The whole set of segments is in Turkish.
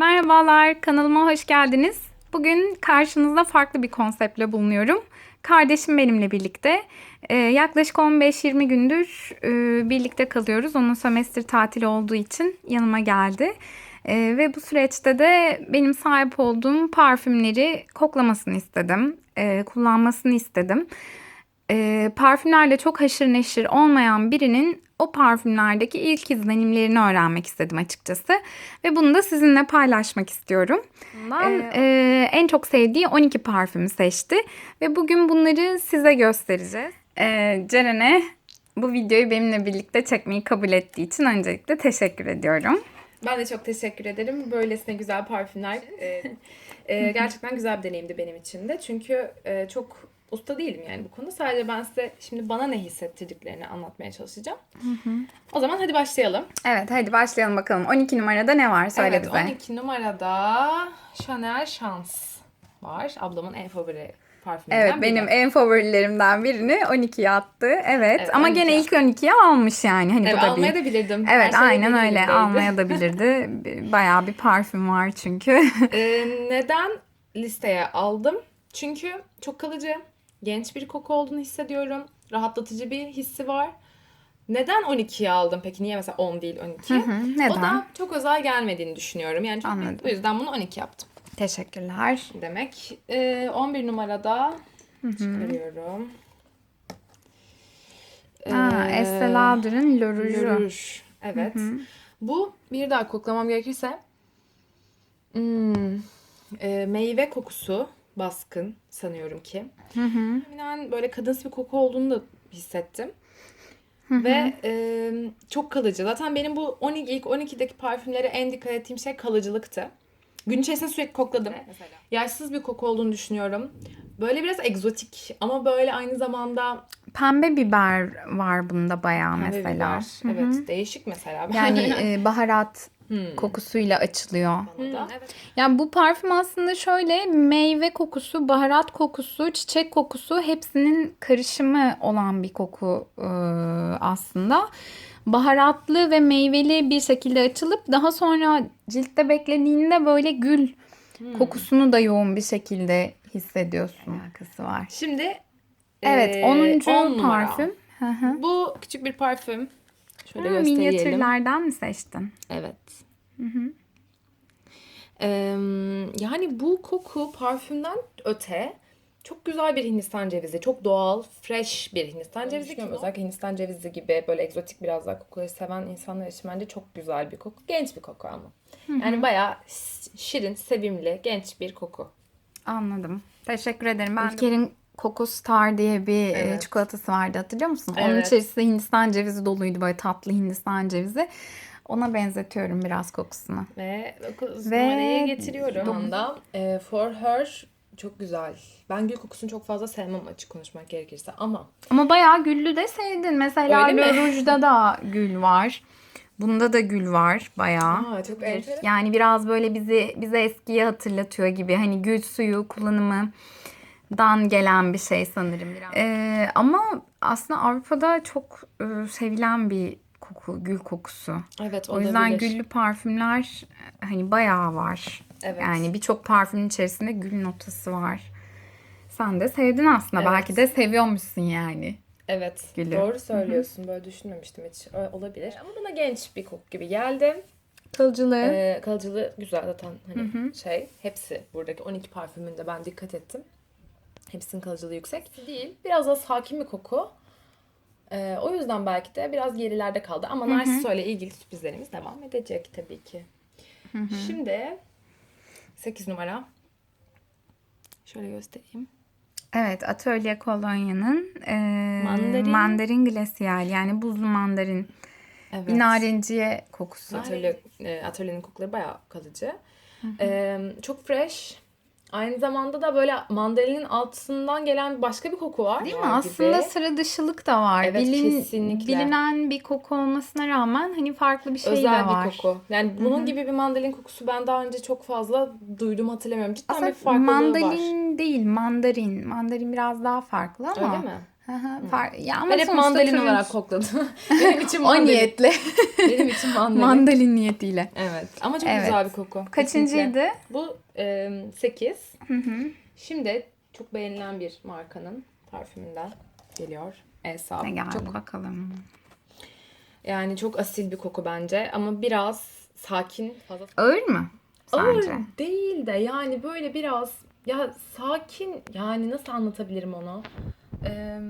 Merhabalar, kanalıma hoş geldiniz. Bugün karşınızda farklı bir konseptle bulunuyorum. Kardeşim benimle birlikte. Ee, yaklaşık 15-20 gündür e, birlikte kalıyoruz. Onun sömestr tatili olduğu için yanıma geldi. Ee, ve bu süreçte de benim sahip olduğum parfümleri koklamasını istedim. Ee, kullanmasını istedim. Ee, parfümlerle çok haşır neşir olmayan birinin o parfümlerdeki ilk izlenimlerini öğrenmek istedim açıkçası. Ve bunu da sizinle paylaşmak istiyorum. Bundan e, en çok sevdiği 12 parfümü seçti. Ve bugün bunları size göstereceğiz. Ee, Ceren'e bu videoyu benimle birlikte çekmeyi kabul ettiği için öncelikle teşekkür ediyorum. Ben de çok teşekkür ederim. Böylesine güzel parfümler. e, e, gerçekten güzel bir deneyimdi benim için de. Çünkü e, çok usta değilim yani bu konuda. Sadece ben size şimdi bana ne hissettirdiklerini anlatmaya çalışacağım. O zaman hadi başlayalım. Evet hadi başlayalım bakalım. 12 numarada ne var söyle evet, bize. 12 numarada Chanel Chance var. Ablamın en favori parfümünden Evet biri. benim en favorilerimden birini 12'ye attı. Evet, Evet, ama 12'ye gene ilk 12'ye almış yani. Hani Evet, bu da almaya bir... da bilirdim. Her Evet şey aynen öyle elimdeydi. almaya da bilirdi. Bayağı bir parfüm var çünkü. Ee, neden listeye aldım? Çünkü çok kalıcı, genç bir koku olduğunu hissediyorum. Rahatlatıcı bir hissi var. Neden 12'ye aldım peki? Niye mesela 10 değil 12? neden? O da çok özel gelmediğini düşünüyorum. Yani çok Anladım. bu yüzden bunu 12 yaptım. Teşekkürler. Demek. Ee, 11 numarada çıkarıyorum. Aa, Ee, Estee Lauder'ın Le Rouge'u. Le Rouge. Evet. Bu bir daha koklamam gerekirse hmm, e, meyve kokusu baskın sanıyorum ki. Tahminen böyle kadınsı bir koku olduğunu da hissettim. Ve e, çok kalıcı. Zaten benim bu 12 ilk 12'deki parfümlere en dikkat ettiğim şey kalıcılıktı. Gün içerisinde sürekli kokladım. Yaşsız bir koku olduğunu düşünüyorum. Böyle biraz egzotik ama böyle aynı zamanda Pembe biber var bunda bayağı pembe mesela. biber. Evet, değişik mesela. Yani e, baharat kokusuyla açılıyor. Bana da. Yani bu parfüm aslında şöyle meyve kokusu, baharat kokusu, çiçek kokusu hepsinin karışımı olan bir koku e, aslında. Baharatlı ve meyveli bir şekilde açılıp daha sonra ciltte beklediğinde böyle gül kokusunu da yoğun bir şekilde hissediyorsun. Alakası var. Şimdi Evet, e, 10. 10 numara. parfüm. Hı hı. Bu küçük bir parfüm. Şöyle Ha, gösterelim. minyatürlerden mi seçtin? Evet. Ee, yani bu koku parfümden öte çok güzel bir Hindistan cevizi. Çok doğal, fresh bir Hindistan cevizi. Ki özellikle Hindistan cevizi gibi böyle egzotik biraz daha kokuları seven insanlar için bence çok güzel bir koku. Genç bir koku ama. Yani bayağı şirin, sevimli, genç bir koku. Anladım. Teşekkür ederim. Ben Ülker'in Coco Star diye bir e, Evet. çikolatası vardı hatırlıyor musun? Onun Evet. içerisinde Hindistan cevizi doluydu böyle tatlı Hindistan cevizi. Ona benzetiyorum biraz kokusunu. Ve 9 Ve numarayı getiriyorum. Anda e, For Her çok güzel. Ben gül kokusunu çok fazla sevmem açık konuşmak gerekirse ama Ama bayağı güllü de sevdin. Mesela? Rouge'da da gül var. Bunda da gül var bayağı. Aa, çok enteresan. Yani biraz böyle bizi bize eskiyi hatırlatıyor gibi. Hani gül suyu kullanımından gelen bir şey sanırım biraz. Ee, ama aslında Avrupa'da çok e, sevilen bir koku, gül kokusu. Evet O yüzden olabilir. güllü parfümler e, hani bayağı var. Evet. Yani birçok parfümün içerisinde gül notası var. Sen de sevdin aslında. Evet. Belki de seviyormuşsun yani. Evet. Gülü. Doğru söylüyorsun. Böyle düşünmemiştim hiç. Olabilir. Ama bana genç bir koku gibi geldi. Kılcılığı. Ee, kalıcılığı güzel zaten hani şey. Hepsi buradaki 12 parfümünde ben dikkat ettim. Hepsinin kalıcılığı yüksek. Değil. Biraz daha sakin bir koku. Ee, o yüzden belki de biraz gerilerde kaldı. Ama Narciso ile ilgili sürprizlerimiz devam edecek tabii ki. Şimdi 8 numara. Şöyle göstereyim. Evet, Atölye Kolonya'nın e, Mandarin. mandarin glacial yani buzlu mandarin. Evet. Narinciye kokusu. Atölye, e, atölyenin kokuları bayağı kalıcı. Ee, çok fresh. Aynı zamanda da böyle mandalinin altından gelen başka bir koku var. Değil mi? var Aslında gibi. sıra dışılık da var. Evet, kesinlikle. Bilinen bir koku olmasına rağmen hani farklı bir şey de Özel var. bir koku. Yani bunun gibi bir mandalin kokusu ben daha önce çok fazla duydum hatırlamıyorum. Cidden Aslında bir farklılığı var. mandalin değil, mandarin. Mandarin biraz daha farklı ama. Öyle mi? Hı hı, par- ya ama Ben hep mandalin turuncu. olarak kokladım. Benim için O mandalin. niyetle. Benim için mandalin. mandalin niyetiyle. evet. Ama çok Evet. güzel bir koku. Kaçıncıydı? Kesinlikle. Bu 8. Hı hı. Şimdi çok beğenilen bir markanın parfümünden geliyor. Elsa. Ne geldi Çok, bakalım. yani çok asil bir koku bence ama biraz sakin fazla Ağır mı Ağır sence? değil de yani böyle biraz ya sakin yani nasıl anlatabilirim onu? Eee,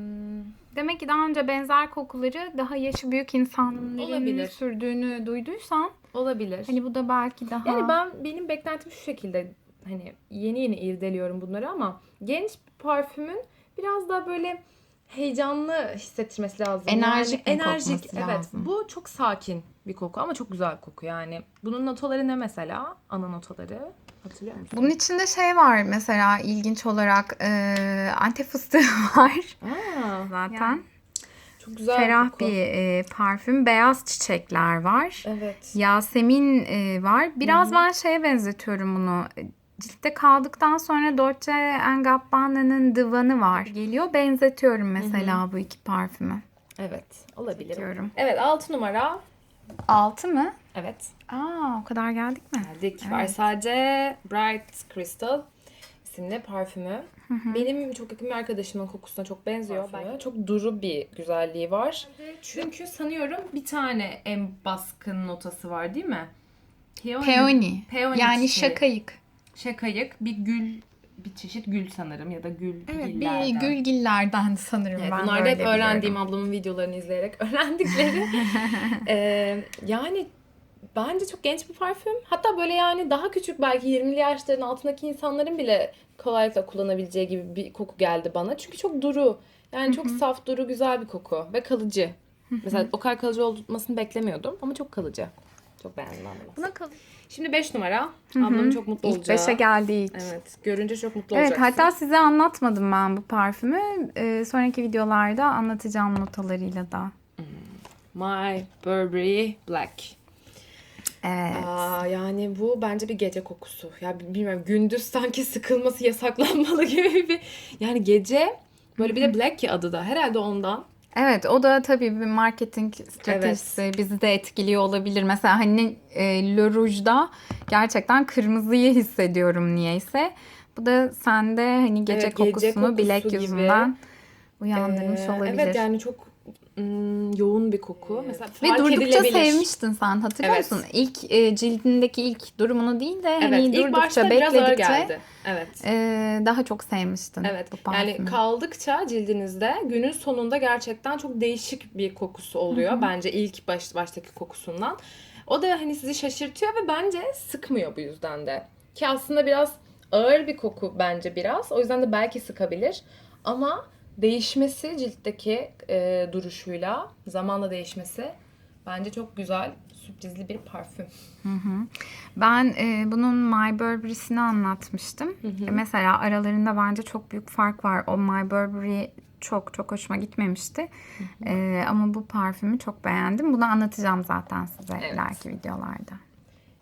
Demek ki daha önce benzer kokuları daha yaşı büyük insanların Olabilir. sürdüğünü duyduysan olabilir. hani bu da belki daha Yani ben benim beklentim şu şekilde hani yeni yeni irdeliyorum bunları ama genç parfümün biraz daha böyle heyecanlı hissettirmesi lazım. Enerjik yani, enerjik evet. lazım? Bu çok sakin bir koku ama çok güzel bir koku yani. Bunun notaları ne mesela? Ana notaları hatırlıyor musun? Bunun içinde şey var mesela ilginç olarak e, antep fıstığı var Aa, zaten. çok güzel Ferah koku. bir e, parfüm. Beyaz çiçekler var. Evet. Yasemin e, var. Biraz ben şeye benzetiyorum bunu. Ciltte kaldıktan sonra Dolce Gabbana'nın Divan'ı var. Geliyor. Benzetiyorum mesela bu iki parfümü. Evet. Olabilir. Diyorum. Evet 6 numara. 6 mı? Evet. Aa o kadar geldik mi? Geldik. Versace Bright Crystal isimli parfümü. Benim çok yakın bir arkadaşımın kokusuna çok benziyor. Ben çok duru bir güzelliği var. Çünkü sanıyorum bir tane en baskın notası var değil mi? Peony. Peony. Peony yani çiçeği. şakayık. Şakayık bir gül bir çeşit gül sanırım ya da gül Evet gillerden. bir gülgillerden sanırım Evet, ben bunlar da hep öğrendiğim ablamın videolarını izleyerek öğrendikleri. Ee, yani bence çok genç bir parfüm. Hatta böyle yani daha küçük belki 20'li yaşların altındaki insanların bile kolaylıkla kullanabileceği gibi bir koku geldi bana. Çünkü çok duru. Yani çok saf, duru, güzel bir koku ve kalıcı. Mesela o kadar kalıcı olmasını beklemiyordum ama çok kalıcı. Çok beğendim ben bunu. Buna kal- Şimdi 5 numara. Ablamın çok mutlu İlk olacağı. 5'e geldik. Evet. Görünce çok mutlu Evet olacaksın. hatta size anlatmadım ben bu parfümü. Ee, sonraki videolarda anlatacağım notalarıyla da. My Burberry Black. Evet. Aa, yani bu bence bir gece kokusu. Ya bi- bilmiyorum gündüz sanki sıkılması yasaklanmalı gibi bir. Yani gece böyle bir de Black ya adı da herhalde ondan. Evet o da tabii bir marketing stratejisi bizi de etkiliyor olabilir. Mesela hani e, Le Rouge'da gerçekten kırmızıyı hissediyorum niyeyse. Bu da sende hani gece Evet, gece kokusunu kokusu bilek gibi. yüzünden uyandırmış Ee, olabilir. Evet yani çok mm, yoğun bir koku. Mesela Ve durdukça sevmiştin sen hatırlıyor Evet. musun? İlk e, cildindeki ilk durumunu değil de Evet hani ilk durdukça bekledikçe geldi. Evet. e, daha çok sevmiştin Evet. bu. Yani kaldıkça cildinizde günün sonunda gerçekten çok değişik bir kokusu oluyor. Bence ilk baş, baştaki kokusundan. O da hani sizi şaşırtıyor ve bence sıkmıyor bu yüzden de. Ki aslında biraz ağır bir koku bence biraz. O yüzden de belki sıkabilir. Ama değişmesi ciltteki e, duruşuyla zamanla değişmesi bence çok güzel sürprizli bir parfüm. Ben e, bunun My Burberry'sini anlatmıştım. E, mesela aralarında bence çok büyük fark var. O My Burberry çok çok hoşuma gitmemişti. E, ama bu parfümü çok beğendim. Bunu anlatacağım zaten size Evet. ileriki videolarda.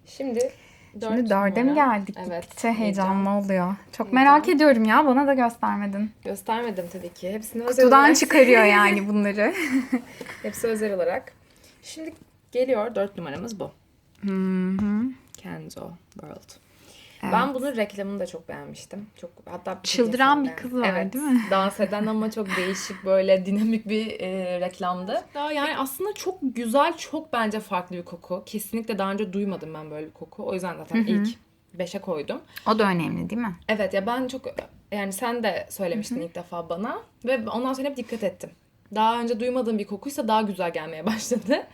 Şimdi dört Şimdi dörde mi geldik? Evet. Gittikçe heyecanlı oluyor. Çok Heyecan. merak ediyorum ya. Bana da göstermedin. Göstermedim tabii ki. Hepsini özel Kutudan olarak- çıkarıyor yani bunları. Hepsi özel olarak. Şimdi geliyor dört numaramız bu. Hı hı. Kenzo World. Evet. Ben bunun reklamını da çok beğenmiştim. Çok hatta Çıldıran bir kız var, evet, değil mi? Dans eden ama çok değişik böyle dinamik bir e, reklamdı. Daha yani aslında çok güzel, çok bence farklı bir koku. Kesinlikle daha önce duymadım ben böyle bir koku. O yüzden zaten ilk beşe koydum. O da önemli değil mi? Evet ya ben çok yani sen de söylemiştin ilk defa bana ve ondan sonra hep dikkat ettim. Daha önce duymadığım bir kokuysa daha güzel gelmeye başladı.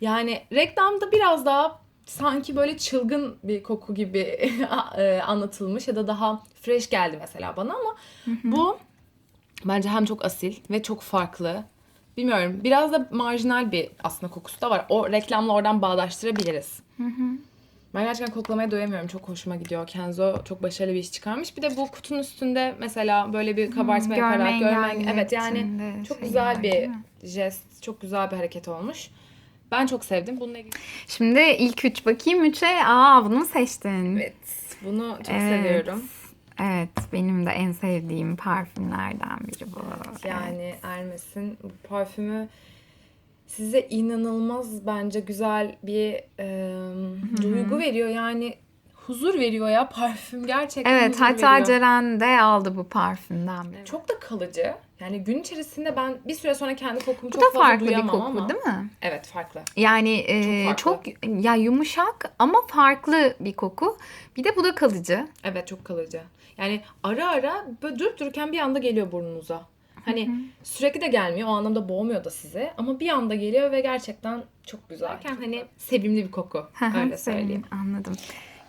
Yani reklamda biraz daha sanki böyle çılgın bir koku gibi e, anlatılmış ya da daha fresh geldi mesela bana ama bu bence hem çok asil ve çok farklı. Bilmiyorum biraz da marjinal bir aslında kokusu da var. O reklamla oradan bağdaştırabiliriz. Ben gerçekten koklamaya doyamıyorum. Çok hoşuma gidiyor. Kenzo çok başarılı bir iş çıkarmış. Bir de bu kutunun üstünde mesela böyle bir kabartma görme yaparak görme engelli evet yani çok şeyler, güzel bir jest, çok güzel bir hareket olmuş. Ben çok sevdim. Bununla ilgili Şimdi ilk üç bakayım. Üçe aa bunu seçtin. evet, bunu çok Evet. seviyorum. Evet, benim de en sevdiğim parfümlerden biri bu. Yani Hermes'in bu parfümü size inanılmaz bence güzel bir e, duygu veriyor. Yani huzur veriyor ya parfüm gerçekten Evet, hatta veriyor. Ceren de aldı bu parfümden biri. Çok da kalıcı. Yani gün içerisinde ben bir süre sonra kendi kokumu Bu çok da fazla farklı bir duyamam koku ama. değil mi? Evet farklı. Yani e, Çok çok, ya yumuşak ama farklı bir koku. Bir de bu da kalıcı. Evet çok kalıcı. Yani ara ara böyle durup dururken bir anda geliyor burnunuza. Hani sürekli de gelmiyor. O anlamda boğmuyor da sizi. Ama bir anda geliyor ve gerçekten çok güzel. hani sevimli bir koku. Öyle söyleyeyim. Anladım.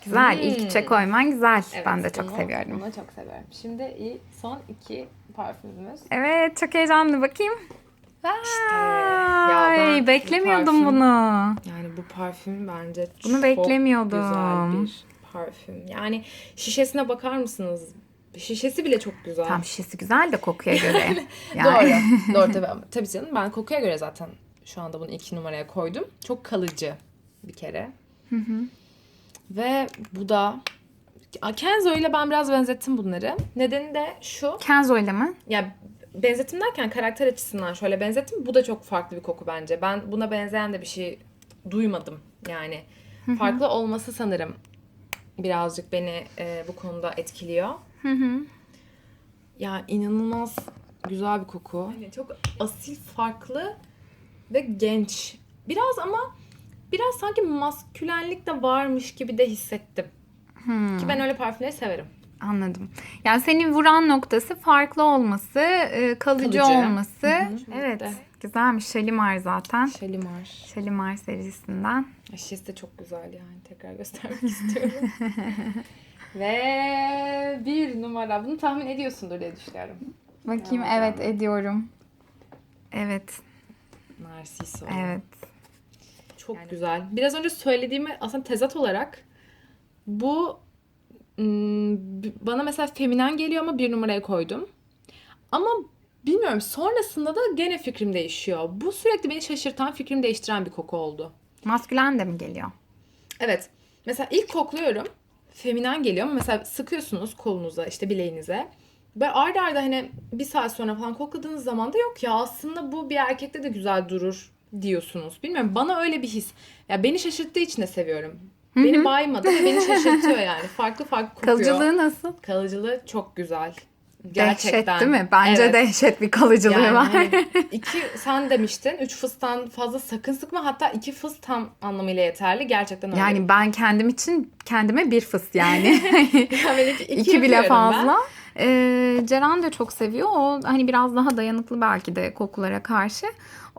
Güzel. Hmm. İlk üçe koyman güzel. Evet, ben de çok bunu- seviyorum. Bunu çok seviyorum. Şimdi iyi son iki parfümümüz. Evet, çok heyecanlı. Bakayım. ya Ay, ben bu beklemiyordum parfüm- bunu. Yani bu parfüm bence Bunu çok beklemiyordum. güzel bir parfüm. Yani şişesine bakar mısınız? Şişesi bile çok güzel. Tam şişesi güzel de kokuya göre. Doğru. Doğru tabii. Tabii canım ben kokuya göre zaten şu anda bunu iki numaraya koydum. Çok kalıcı bir kere. Ve bu da Kenzo ile ben biraz benzettim bunları. Nedeni de şu. Kenzo ile mi? Ya benzettim derken karakter açısından şöyle benzettim. Bu da çok farklı bir koku bence. Ben buna benzeyen de bir şey duymadım. Yani farklı olması sanırım birazcık beni e, bu konuda etkiliyor. Hı hı. Ya inanılmaz güzel bir koku. çok asil, farklı ve genç. Biraz ama biraz sanki maskülenlik de varmış gibi de hissettim. Ki ben öyle parfümleri severim. Anladım. Yani senin vuran noktası farklı olması, e, kalıcı, Kalıcı. olması. Hı hı. Evet. Evet. Güzelmiş. Shalimar zaten. Shalimar. Shalimar serisinden. Şişesi de çok güzel yani. Tekrar göstermek istiyorum. Ve bir numara. Bunu tahmin ediyorsundur diye düşünüyorum. Bakayım. Evet, Evet, yani. ediyorum. Evet. Narciso. Evet. Çok güzel. Biraz önce söylediğimi aslında tezat olarak bu bana mesela feminen geliyor ama bir numaraya koydum. Ama bilmiyorum sonrasında da gene fikrim değişiyor. Bu sürekli beni şaşırtan, fikrimi değiştiren bir koku oldu. Maskülen de mi geliyor? Evet. Mesela ilk kokluyorum. Feminen geliyor ama mesela sıkıyorsunuz kolunuza işte bileğinize. Ve arda arda hani bir saat sonra falan kokladığınız zaman da yok ya aslında bu bir erkekte de güzel durur diyorsunuz. Bilmiyorum bana öyle bir his. Ya beni şaşırttığı için de seviyorum. Beni baymadı ve beni şaşırtıyor yani. Farklı farklı kokuyor. Kalıcılığı nasıl? Kalıcılığı çok güzel. Dehşet değil mi? Bence Evet. dehşet bir kalıcılığı Yani var. hani iki sen demiştin. Üç fıstan fazla sakın sıkma. Hatta iki fıs tam anlamıyla yeterli. Gerçekten öyle. Yani ben kendim için kendime bir fıs yani. Yani iki, İki bile yapıyorum ben. fazla. Ee, Ceren de çok seviyor. O hani biraz daha dayanıklı belki de kokulara karşı.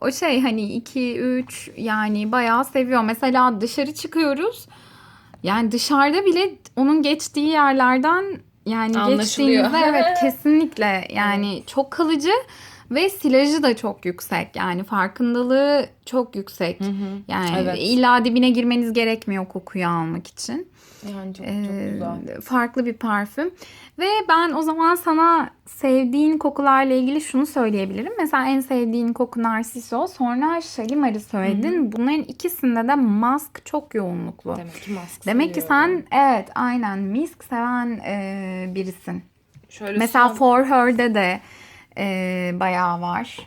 O şey hani 2 3 yani bayağı seviyor. Mesela dışarı çıkıyoruz. Yani dışarıda bile onun geçtiği yerlerden yani Anlaşılıyor. geçtiğimizde evet kesinlikle. Yani çok kalıcı ve silajı da çok yüksek. Yani farkındalığı çok yüksek. Yani Evet. illa dibine girmeniz gerekmiyor kokuyu almak için. Yani çok, çok Ee, güzel. farklı bir parfüm. Ve ben o zaman sana sevdiğin kokularla ilgili şunu söyleyebilirim. Mesela en sevdiğin koku Narciso. Sonra Shalimar'ı söyledin. Bunların ikisinde de mask çok yoğunluklu. Demek ki mask Demek ki sen evet aynen misk seven e, birisin. Şöyle Mesela son For Her'de de e, bayağı var.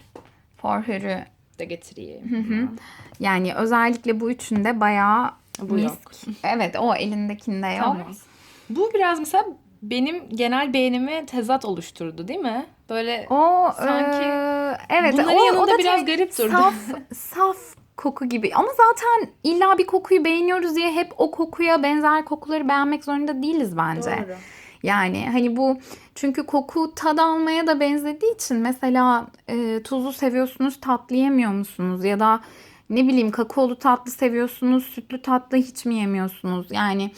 For Her'ü da getireyim. yani özellikle bu üçünde bayağı Bu misk. yok. Evet o elindekinde yok. Tamam. Bu biraz mesela benim genel beğenimi tezat oluşturdu değil mi? Böyle O Sanki eee, evet bunların o, yanında o da biraz garip durdu. Saf saf koku gibi. Ama zaten illa bir kokuyu beğeniyoruz diye hep o kokuya benzer kokuları beğenmek zorunda değiliz bence. Doğru. Yani hani bu çünkü koku tad almaya da benzediği için mesela e, tuzlu seviyorsunuz tatlı yemiyor musunuz? Ya da ne bileyim kakaolu tatlı seviyorsunuz sütlü tatlı hiç mi yemiyorsunuz? Yani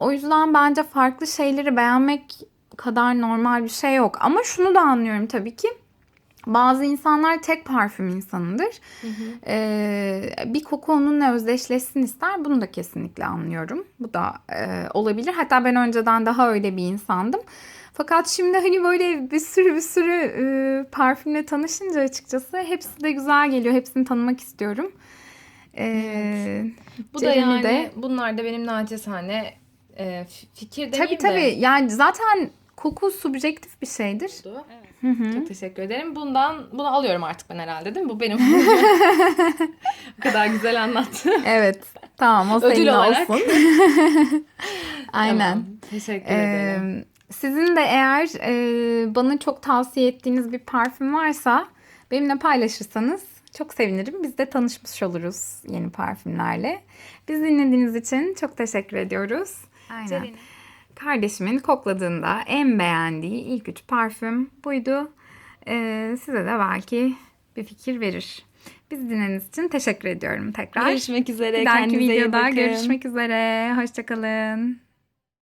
o yüzden bence farklı şeyleri beğenmek kadar normal bir şey yok. Ama şunu da anlıyorum tabii ki bazı insanlar tek parfüm insanıdır. Ee, bir koku onunla özdeşleşsin ister. Bunu da kesinlikle anlıyorum. Bu da e, olabilir. Hatta ben önceden daha öyle bir insandım. Fakat şimdi hani böyle bir sürü bir sürü e, parfümle tanışınca açıkçası hepsi de güzel geliyor. Hepsini tanımak istiyorum. Ee, Bu da yani de- bunlar da benim naçizane e, fikir Tabii demeyeyim de. tabii. Yani zaten Koku subjektif bir şeydir. oldu. Hı hı. Çok teşekkür ederim. Bundan bunu alıyorum artık ben herhalde değil mi? Bu benim. Bu kadar güzel anlattı. Evet. Tamam o Ödül senin olarak. olsun. Aynen. Tamam, teşekkür ederim. Ee, sizin de eğer e, bana çok tavsiye ettiğiniz bir parfüm varsa benimle paylaşırsanız çok sevinirim. Biz de tanışmış oluruz yeni parfümlerle. Biz dinlediğiniz için çok teşekkür ediyoruz. Aynen. Kardeşimin kokladığında en beğendiği ilk üç parfüm buydu. Ee, size de belki bir fikir verir. Bizi dinlediğiniz için teşekkür ediyorum tekrar. Görüşmek üzere. Bir dahaki videoda görüşmek üzere. Hoşçakalın.